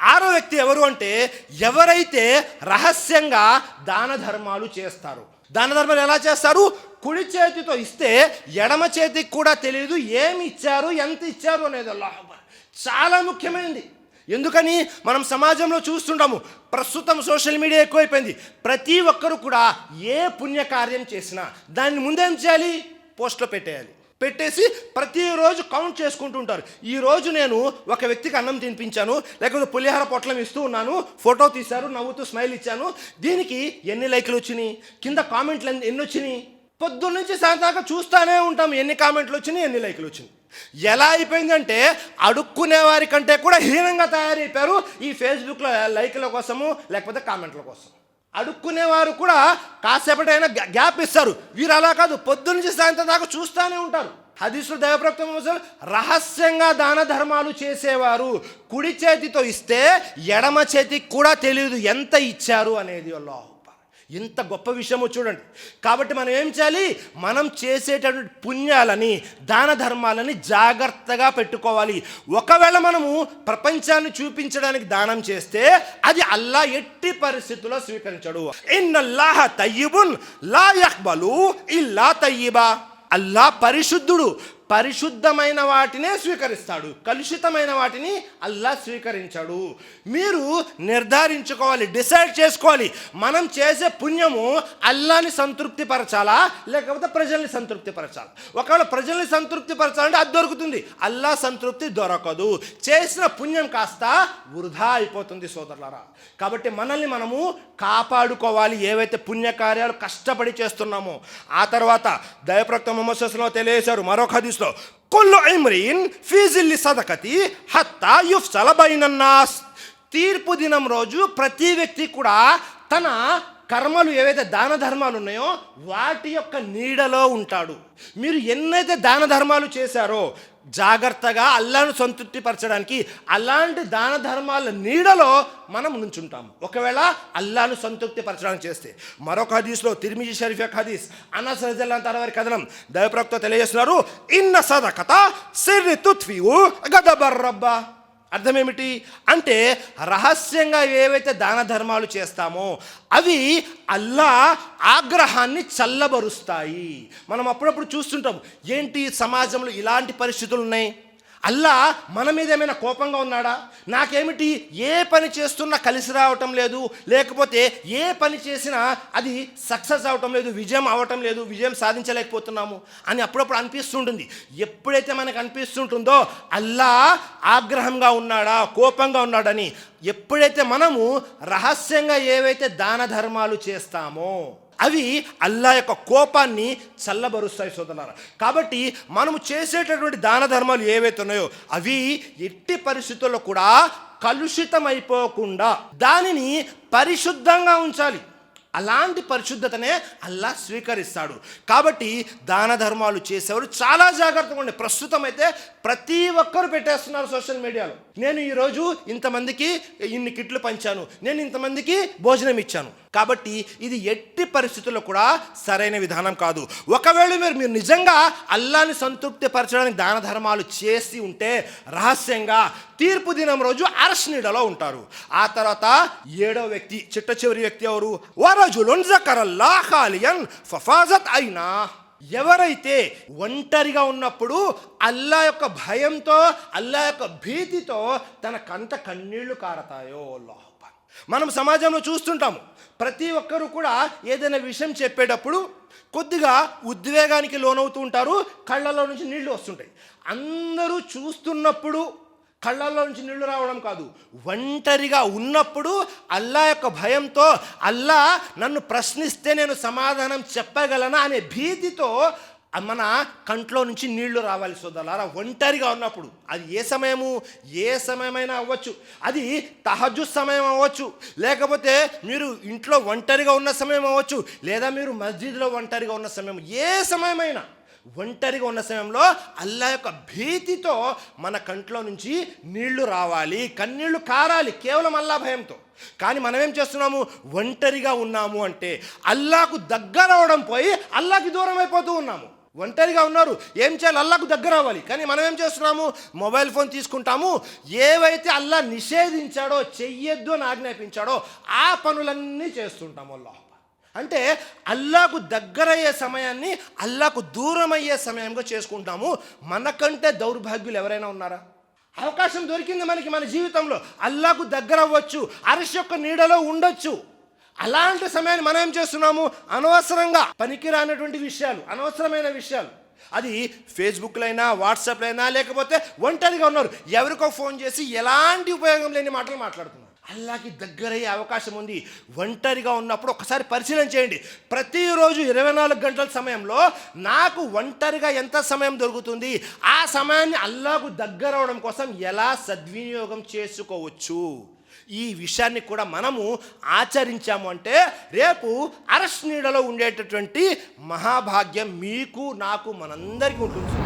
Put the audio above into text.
ఆరో వ్యక్తి ఎవరు అంటే ఎవరైతే రహస్యంగా దాన ధర్మాలు చేస్తారు. దాన ధర్మాలు ఎలా చేస్తారు? కుడి చేతితో ఇస్తే ఎడమ చేతికి కూడా తెలియదు ఏమి ఇచ్చారు ఎంత ఇచ్చారు అనేది అల్లాహ్ చాలా ముఖ్యమైనది. ఎందుకని? మనం సమాజంలో చూస్తుంటాము ప్రస్తుతం సోషల్ మీడియా ఎక్కువైపోయింది. ప్రతి ఒక్కరు కూడా ఏ పుణ్యకార్యం చేసినా దాన్ని ముందేం చేయాలి? పోస్ట్లో పెట్టేయాలి. పెట్టేసి ప్రతిరోజు కౌంట్ చేసుకుంటూ ఉంటారు ఈరోజు నేను ఒక వ్యక్తికి అన్నం తినిపించాను లేకపోతే పులిహార పొట్లం ఇస్తూ ఉన్నాను ఫోటో తీశారు నవ్వుతూ స్మైల్ ఇచ్చాను. దీనికి ఎన్ని లైక్లు వచ్చినాయి? కింద కామెంట్లు ఎన్ని ఎన్ని వచ్చినాయి? పొద్దున్న నుంచి సాయంత్రం చూస్తానే ఉంటాం ఎన్ని కామెంట్లు వచ్చినాయి ఎన్ని లైక్లు వచ్చినాయి. ఎలా అయిపోయిందంటే అడుక్కునే వారి కంటే కూడా హీనంగా తయారైపోయారు ఈ ఫేస్బుక్లో లైక్ల కోసము లేకపోతే కామెంట్ల కోసం అడుక్కునేవారు కూడా కాసేపటైనా గ్యాప్ ఇస్తారు. వీరు అలా కాదు పొద్దునుంచి సాయంత్రం దాకా చూస్తూనే ఉంటారు. హదీసులు దైవప్రక్త రహస్యంగా దాన ధర్మాలు చేసేవారు. కుడి చేతితో ఇస్తే ఎడమ చేతికి కూడా తెలియదు ఎంత ఇచ్చారు అనేది అల్లాహ్. ఇంత గొప్ప విషయము చూడండి. కాబట్టి మనం ఏం చేయాలి? మనం చేసేటటువంటి పుణ్యాలని దాన ధర్మాలని జాగ్రత్తగా పెట్టుకోవాలి. ఒకవేళ మనము ప్రపంచాన్ని చూపించడానికి దానం చేస్తే అది అల్లా ఎట్టి పరిస్థితుల్లో స్వీకరించడు. ఇన్నల్లాహ తయ్యిబున్ లా యహ్బలు ఇల్లా తయ్యిబా. అల్లా పరిశుద్ధుడు పరిశుద్ధమైన వాటినే స్వీకరిస్తాడు. కలుషితమైన వాటిని అల్లా స్వీకరించాడు. మీరు నిర్ధారించుకోవాలి డిసైడ్ చేసుకోవాలి. మనం చేసే పుణ్యము అల్లాని సంతృప్తి పరచాలా లేకపోతే ప్రజల్ని సంతృప్తి పరచాలా ఒకవేళ ప్రజల్ని సంతృప్తి పరచాలంటే అది దొరుకుతుంది. అల్లా సంతృప్తి దొరకదు. చేసిన పుణ్యం కాస్త వృధా అయిపోతుంది సోదరులారా. కాబట్టి మనల్ని మనము కాపాడుకోవాలి. ఏవైతే పుణ్యకార్యాలు కష్టపడి చేస్తున్నామో ఆ తర్వాత దయప్రక్త మొహమ్మద్ తెలియజేశారు. మరొక హదీస్లో కుల్లు ఇమ్రీన్ ఫీజిల్లి సదకతి హత్తా యుఫ్సల బైనన్నాస్ తీర్పు దినం రోజు ప్రతి వ్యక్తి కూడా తన కర్మలు ఏవైతే దాన ధర్మాలు ఉన్నాయో వాటి యొక్క నీడలో ఉంటాడు మీరు ఎన్నైతే దాన ధర్మాలు చేశారో జాగ్రత్తగా అల్లాను సంతృప్తిపరచడానికి అలాంటి దాన ధర్మాల నీడలో మనం నుంచుంటాం ఒకవేళ అల్లాను సంతృప్తిపరచడానికి చేస్తే మరొక హదీస్లో తిరిమిజి షరీఫ్ యొక్క హదీస్ అన్నస్ రజల్లాన్ వారి కథనం దయప్రక్త తెలియజేస్తున్నారు ఇన్న సదకత సిరి తుత్ఫివు గదబర్ రబ్బా. అర్థమేమిటి? అంటే రహస్యంగా ఏవైతే దాన ధర్మాలు చేస్తామో అవి అల్లా ఆగ్రహాన్ని చల్లబరుస్తాయి. మనం అప్పుడప్పుడు చూస్తుంటాం ఏంటి సమాజంలో ఇలాంటి పరిస్థితులు ఉన్నాయి? అల్లా మన మీద ఏమైనా కోపంగా ఉన్నాడా? నాకేమిటి? ఏ పని చేస్తున్నా కలిసి రావటం లేదు. లేకపోతే ఏ పని చేసినా అది సక్సెస్ అవటం లేదు విజయం అవటం లేదు విజయం సాధించలేకపోతున్నాము అని అప్పుడప్పుడు అనిపిస్తుంటుంది. ఎప్పుడైతే మనకు అనిపిస్తుంటుందో అల్లా ఆగ్రహంగా ఉన్నాడా కోపంగా ఉన్నాడని ఎప్పుడైతే మనము రహస్యంగా ఏవైతే దాన ధర్మాలు చేస్తామో అవి అల్లా యొక్క కోపాన్ని చల్లబరుస్తాయి సోదరులారా. కాబట్టి మనము చేసేటటువంటి దాన ధర్మాలు ఏవైతే ఉన్నాయో అవి ఎట్టి పరిస్థితుల్లో కూడా కలుషితమైపోకుండా దానిని పరిశుద్ధంగా ఉంచాలి. అలాంటి పరిశుద్ధతనే అల్లా స్వీకరిస్తాడు. కాబట్టి దాన ధర్మాలు చేసేవారు చాలా జాగ్రత్తగా ఉండే ప్రస్తుతం అయితే ప్రతి ఒక్కరు పెట్టేస్తున్నారు సోషల్ మీడియాలో. నేను ఈరోజు ఇంతమందికి ఇన్ని కిట్లు పంచాను. నేను ఇంతమందికి భోజనం ఇచ్చాను. కాబట్టి ఇది ఎట్టి పరిస్థితుల్లో కూడా సరైన విధానం కాదు. ఒకవేళ మీరు మీరు నిజంగా అల్లాని సంతృప్తి పరచడానికి దాన ధర్మాలు చేసి ఉంటే రహస్యంగా తీర్పు దినం రోజు అరస్ నీడలో ఉంటారు. ఆ తర్వాత ఏడో వ్యక్తి చిట్ట చివరి వ్యక్తి ఎవరు? వరజులున్ జకరల్లా ఖాలియన్ ఫఫాజత్ అయినా ఎవరైతే ఒంటరిగా ఉన్నప్పుడు అల్లా యొక్క భయంతో అల్లా యొక్క భీతితో తన కంట కన్నీళ్ళు కారతాయో అల్లాహ్. మనం సమాజంలో చూస్తుంటాము. ప్రతి ఒక్కరూ కూడా ఏదైనా విషయం చెప్పేటప్పుడు కొద్దిగా ఉద్వేగానికి లోనవుతూ ఉంటారు. కళ్ళలో నుంచి నీళ్ళు వస్తుంటాయి. అందరూ చూస్తున్నప్పుడు కళ్ళల్లో నుంచి నీళ్ళు రావడం కాదు. ఒంటరిగా ఉన్నప్పుడు అల్లా యొక్క భయంతో అల్లా నన్ను ప్రశ్నిస్తే నేను సమాధానం చెప్పగలనా అనే భీతితో మన కంట్లో నుంచి నీళ్ళు రావాలి సోదరులారా. ఒంటరిగా ఉన్నప్పుడు అది ఏ సమయము? ఏ సమయమైనా అవ్వచ్చు. అది తహజు సమయం అవ్వచ్చు. లేకపోతే మీరు ఇంట్లో ఒంటరిగా ఉన్న సమయం అవ్వచ్చు. లేదా మీరు మస్జిద్లో ఒంటరిగా ఉన్న సమయం. ఏ సమయమైనా. ఒంటరిగా ఉన్న సమయంలో అల్లా యొక్క భీతితో మన కంట్లో నుంచి నీళ్ళు రావాలి. కన్నీళ్ళు కారాలి కేవలం అల్లా భయంతో. కానీ మనం ఏం చేస్తున్నాము? ఒంటరిగా ఉన్నాము అంటే అల్లాకు దగ్గర అవడం పోయి అల్లాకి దూరం అయిపోతూ ఉన్నాము. ఒంటరిగా ఉన్నారు. ఏం చేయాలి? అల్లాకు దగ్గర అవ్వాలి కానీ మనం ఏం చేస్తున్నాము? మొబైల్ ఫోన్ తీసుకుంటాము. ఏవైతే అల్లా నిషేధించాడో చెయ్యొద్దు అని ఆజ్ఞాపించాడో ఆ పనులన్నీ చేస్తుంటాము అల్లా అంటే అల్లాకు దగ్గరయ్యే సమయాన్ని అల్లాకు దూరం అయ్యే సమయంగా చేసుకుంటాము. మనకంటే దౌర్భాగ్యులు ఎవరైనా ఉన్నారా? అవకాశం దొరికింది మనకి మన జీవితంలో. అల్లాకు దగ్గర అవ్వచ్చు. అరిష్ యొక్క నీడలో ఉండొచ్చు. అలాంటి సమయాన్ని మనం ఏం చేస్తున్నాము? అనవసరంగా పనికిరానటువంటి విషయాలు అనవసరమైన విషయాలు. అది ఫేస్బుక్లో అయినా వాట్సాప్లో అయినా లేకపోతే ఒంటరిగా ఉన్నారు. ఎవరికో ఫోన్ చేసి ఎలాంటి ఉపయోగం లేని మాటలు మాట్లాడుతున్నారు. అల్లాకి దగ్గరయ్యే అవకాశం ఉంది. ఒంటరిగా ఉన్నప్పుడు ఒకసారి పరిశీలన చేయండి. ప్రతిరోజు ఇరవై నాలుగు గంటల సమయంలో నాకు ఒంటరిగా ఎంత సమయం దొరుకుతుంది? ఆ సమయాన్ని అల్లాకు దగ్గర అవడం కోసం ఎలా సద్వినియోగం చేసుకోవచ్చు? ఈ విషయాన్ని కూడా మనము ఆచరించాము అంటే రేపు అరస్ నీడలో ఉండేటటువంటి మహాభాగ్యం మీకు నాకు మనందరికీ ఉంటుంది.